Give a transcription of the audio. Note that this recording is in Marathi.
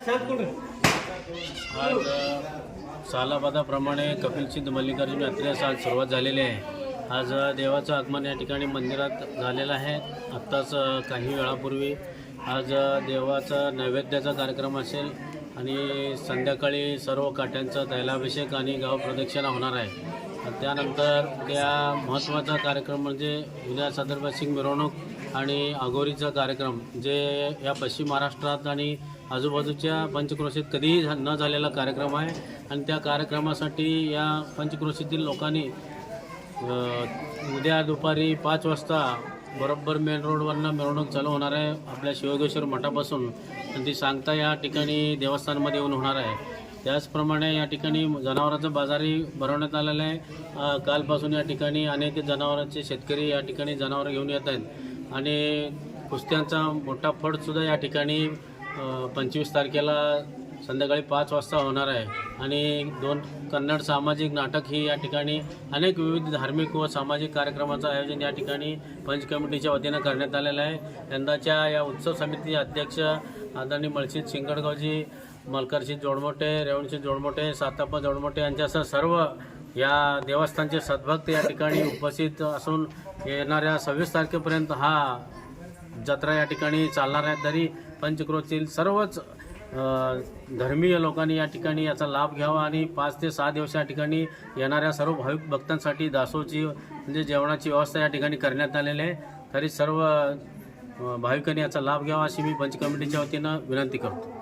आज कपिल सिद्ध मल्लिकार्जुन यात्रेस आज सुरुवात झालेली आहे. आज देवाचं आगमन या ठिकाणी मंदिरात झालेलं आहे. आत्ताच काही वेळापूर्वी आज देवाचा नैवेद्याचा कार्यक्रम असेल आणि संध्याकाळी सर्व काठ्यांचा तैलाभिषेक आणि गाव प्रदक्षिणा होणार आहे. त्यानंतर उद्या महत्त्वाचा कार्यक्रम म्हणजे उद्या सदरबासिंग मिरवणूक आणि अघोरीचा कार्यक्रम जे या पश्चिम महाराष्ट्रात आणि आजूबाजूच्या पंचक्रोशीत कधीही झा- न झालेला कार्यक्रम आहे. आणि त्या कार्यक्रमासाठी या पंचक्रोशीतील लोकांनी उद्या दुपारी पाच वाजता बरोबर मेन रोडवरनं मिरवणूक चालू होणार आहे. आपल्या शिवगेश्वर मठापासून. आणि ती सांगता या ठिकाणी देवस्थानमध्ये येऊन होणार आहे. त्याचप्रमाणे या ठिकाणी जनावरांचं बाजारही भरवण्यात आलेलं आहे. कालपासून या ठिकाणी अनेक जनावरांचे शेतकरी या ठिकाणी जनावरं घेऊन येत आहेत. आणि कुस्त्यांचा मोठा फडसुद्धा या ठिकाणी पंचवीस तारखेला संध्याकाळी पाच वाजता होणार आहे. आणि दोन कन्नड सामाजिक नाटक ही या ठिकाणी अनेक विविध धार्मिक व सामाजिक कार्यक्रमाचं आयोजन या ठिकाणी पंच कमिटीच्या वतीनं करण्यात आलेलं आहे. यंदाच्या या उत्सव समिती अध्यक्ष आदरणीय मळशीत शिंगडगावजी मलकरशी जोडमोटे रेवणशी जोडमोटे साताप्पा जोडमोटे यांच्यासह सर्व या देवस्थानचे सद्भक्त या ठिकाणी उपस्थित असून येणाऱ्या सव्वीस तारखेपर्यंत हा जत्रा या ठिकाणी चालणार आहे. तरी पंचक्रोतील सर्वच धर्मीय लोकांनी या ठिकाणी याचा लाभ घ्यावा आणि पाच ते सहा दिवस या ठिकाणी येणाऱ्या सर्व भाविक भक्तांसाठी दासोची म्हणजे जेवणाची व्यवस्था या ठिकाणी करण्यात आलेली आहे. तरी सर्व भाविकांनी याचा लाभ घ्यावा अशी मी पंच कमिटीच्या वतीनं विनंती करतो.